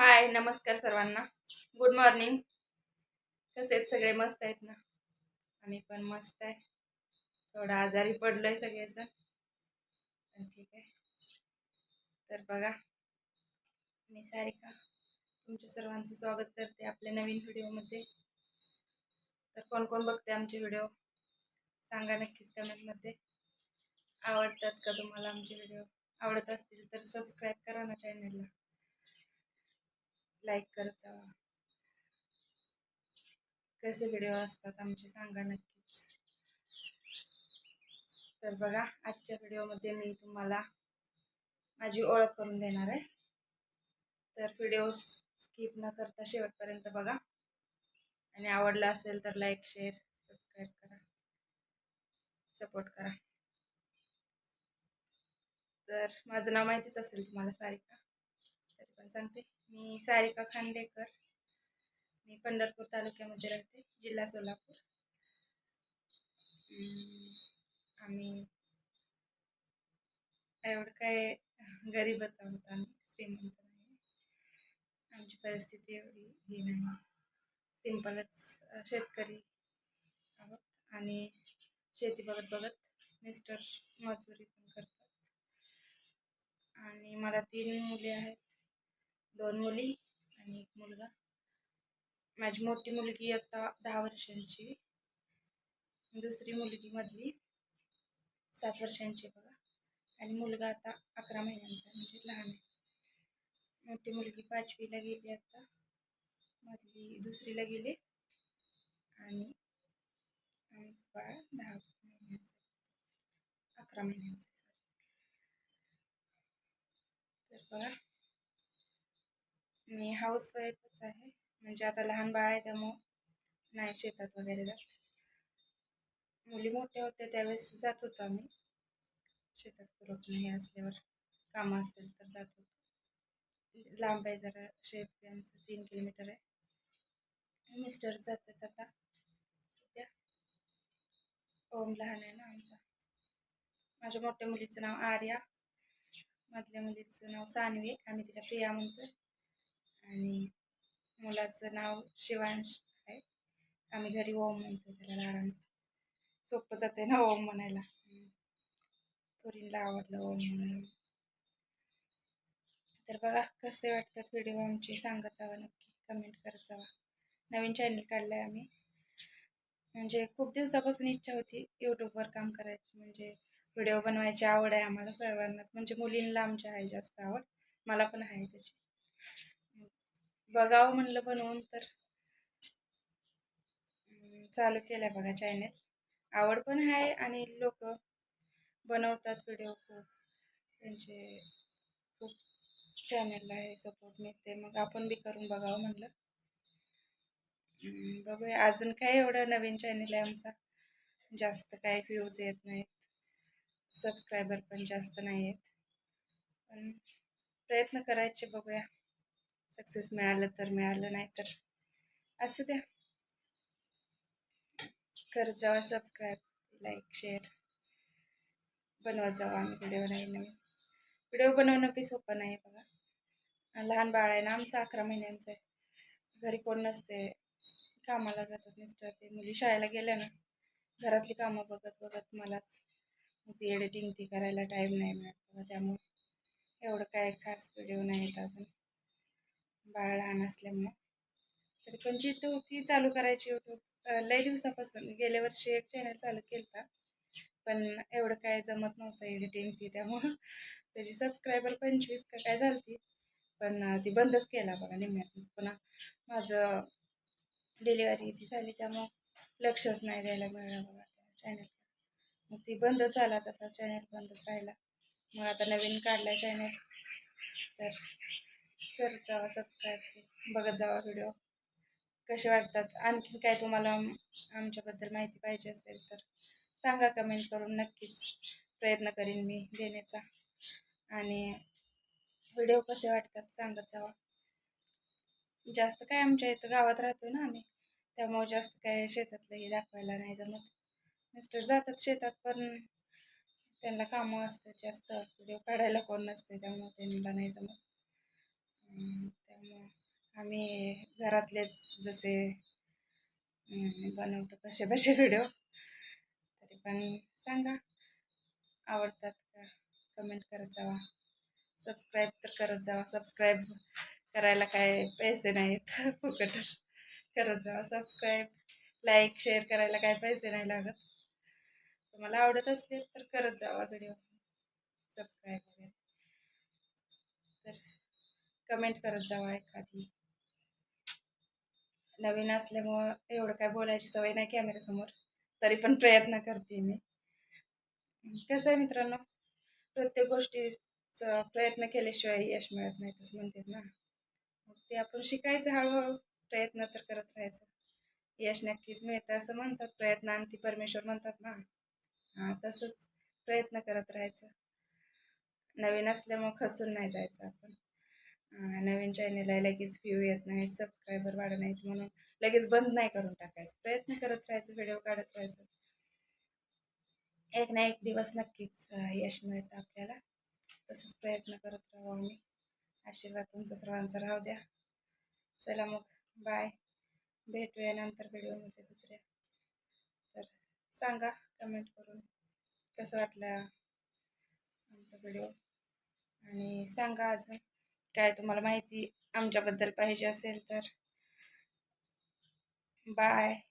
हाय नमस्कार सर्वांना. Good morning कसे आहेत सगळे मस्त आहेत ना? आम्ही पण मस्त आहे. थोडं आजारी पडलोय सगळेजण. पण ठीक आहे. तर बघा मी सारिका. तुमच्या सर्वांचं स्वागत करते आपल्या नवीन व्हिडिओमध्ये. तर कोण कोण बघते आमचे व्हिडिओ? सांगा नक्कीच कमेंटमध्ये. आवडतात का तुम्हाला आमचे व्हिडिओ? आवडत असतील तर सबस्क्राईब करा ना चॅनलला लाईक करत. जावा कसे व्हिडिओ असतात आमचे सांगा नक्कीच. तर बघा आजच्या व्हिडिओमध्ये मी तुम्हाला माझी ओळख करून देणार आहे. तर व्हिडिओ स्किप न करता शेवटपर्यंत बघा. आणि आवडला असेल तर लाईक शेअर सबस्क्राईब करा. सपोर्ट करा. तर माझं नाव माहितीच असेल तुम्हाला सारिका. तरी पण सांगते. मी सारिका खांडेकर. मी पंढरपूर तालुक्यामध्ये राहते जिल्हा सोलापूर. आम्ही एवढं काय गरीबच आहोत आम्ही श्रीमंत नाही. आमची परिस्थिती एवढी ही नाही. सिंपलच शेतकरी आहोत आणि शेती बघत बघत मिस्टर मजुरी पण करतात. आणि मला तीन मुली आहेत. दोन मुली आणि एक मुलगा. माझी मोठी मुलगी आता दहा वर्षांची दुसरी मुलगी मधली सात वर्षांची बघा. आणि मुलगा आता अकरा महिन्यांचा म्हणजे लहान आहे. मोठी मुलगी पाचवीला गेली आता. मधली दुसरीला गेली. आणि आमचं बाळ दहा महिन्यांचं अकरा महिन्यांचं सॉरी तर बघा. मी हाऊसवाईफच आहे. म्हणजे आता लहान बाळ आहे त्यामुळं नाही शेतात वगैरे जात. मुली मोठ्या होत्या त्यावेळेस जात होतो आम्ही. शेतात करत नाही असल्यावर कामं असेल तर जात होतो. लांब आहे जरा शेत आमचं तीन किलोमीटर आहे. मिस्टर जातात आता. सध्या. ओम लहान आहे ना आमचा. माझ्या मोठ्या मुलीचं नाव आर्या. मधल्या मुलीचं नाव सानवी. आम्ही तिला प्रिया म्हणतो आणि मुलाचं नाव शिवांश आहे. आम्ही घरी ओम म्हणतो त्याला लाडानं सोपं जाते ना ओम म्हणायला. पोरींला आवडलं ओम म्हणायला तर बघा कसे वाटतात व्हिडिओ आमचे सांगत जावा नक्की. कमेंट करत जावा. नवीन चॅनल काढलं आहे आम्ही. म्हणजे खूप दिवसापासून इच्छा होती यूट्यूबवर काम करायची. म्हणजे व्हिडिओ बनवायची आवड आहे आम्हाला सर्वांनाच. म्हणजे मुलींना आमच्या आहे जास्त आवड. मला पण आहे त्याची बघावं म्हणलं बनवून तर. चालू केलं आहे बघा चायनेत आवड पण आहे आणि लोक बनवतात व्हिडिओ खूप. त्यांचे खूप चॅनलला आहे सपोर्ट मिळते. मग आपण बी करून बघावं म्हणलं. बघूया. अजून काय एवढं नवीन चॅनल आहे आमचा? जास्त काय व्ह्यूज येत नाहीत. सबस्क्रायबर पण जास्त नाही आहेत पण प्रयत्न करायचे बघूया. सक्सेस मिळालं तर मिळालं नाही तर. असं द्या. करत जावा सबस्क्राईब लाईक शेअर बनवत जावा आम्ही व्हिडिओ नाही नवीन. व्हिडिओ बनवणं बी सोपं नाही बघा. लहान बाळ आहे ना आमचं अकरा महिन्यांचं आहे. घरी कोण नसते. कामाला जातात मिस्टर ते. मुली शाळेला गेल्या ना घरातली कामं बघत बघत मलाच. ती एडिटिंग ती करायला टाईम नाही मिळत बघा त्यामुळे. एवढं काय खास व्हिडिओ नाही येत अजून. बाळ लहान असल्यामुळे. तरी पण तू होती चालू करायची यूट्यूब लय दिवसापासून गेल्या वर्षी एक चॅनल चालू केलं पण एवढं काय जमत नव्हतं एडिटिंग ती त्यामुळं. त्याची सबस्क्रायबर पंचवीस का काय झाली पण ती बंदच केला बघा निम्म्यातच. पुन्हा माझं डिलिव्हरी ती झाली त्यामुळं लक्षच नाही द्यायला मिळालं बघा त्या चॅनल मग ती बंद झाला तसा चॅनल बंदच राहिला. मग आता नवीन काढला चॅनल तर करत जावा सबस्क्राईब ते बघत जावा व्हिडिओ कसे वाटतात? आणखीन काय तुम्हाला आमच्याबद्दल माहिती पाहिजे असेल तर सांगा. कमेंट करून नक्कीच प्रयत्न करीन मी देण्याचा. आणि व्हिडिओ कसे वाटतात सांगत जावा. जास्त काय आमच्या इथं गावात राहतो ना आम्ही त्यामुळे जास्त काय शेतातलंही दाखवायला नाही जमत. मिस्टर जातात शेतात पण त्यांना कामं असतात जास्त. व्हिडिओ काढायला कोण नसते त्यामुळे त्यांना नाही जमत. त्यामुळं आम्ही घरातलेच जसे बनवतो कसे कसे व्हिडिओ तरी पण सांगा आवडतात का? कमेंट करत जावा. सबस्क्राईब तर करत जावा. सबस्क्राईब करायला काय पैसे नाहीत. फुकटच करत जावा. सबस्क्राईब लाईक शेअर करायला काय पैसे नाही लागत. तुम्हाला आवडत असेल तर करत जावा व्हिडिओ सबस्क्राईब वगैरे. तर कमेंट करत जावा एखादी. नवीन असल्यामुळं एवढं काय बोलायची सवय नाही कॅमेऱ्यासमोर. तरी पण प्रयत्न करते मी. कसं आहे मित्रांनो? प्रत्येक गोष्टीचा प्रयत्न केल्याशिवाय यश मिळत नाही तसं म्हणतात ना. मग ते आपण शिकायचं हळूहळू. प्रयत्न तर करत राहायचं. यश नक्कीच मिळतं असं म्हणतात. प्रयत्न आणि ती परमेश्वर म्हणतात ना. हां तसंच प्रयत्न करत राहायचं. नवीन असल्यामुळं खचून नाही जायचं आपण. नवीन चॅनेल आहे लगेच व्ह्यू येत नाहीत सबस्क्रायबर वाढत नाहीत म्हणून लगेच बंद नाही करून टाकायचं. प्रयत्न करत राहायचं व्हिडिओ काढत राहायचं. एक ना एक दिवस नक्कीच यश मिळतं आपल्याला. तसंच प्रयत्न करत राहू आम्ही. आशीर्वाद तुमचा सर्वांचा राहू द्या. चला मग बाय भेटूया नंतर व्हिडिओमध्ये दुसऱ्या. तर सांगा कमेंट करून कसं वाटलं आमचा व्हिडिओ आणि सांगा अजून. काय तुम्हाला माहिती आमच्याबद्दल पाहिजे असेल तर. बाय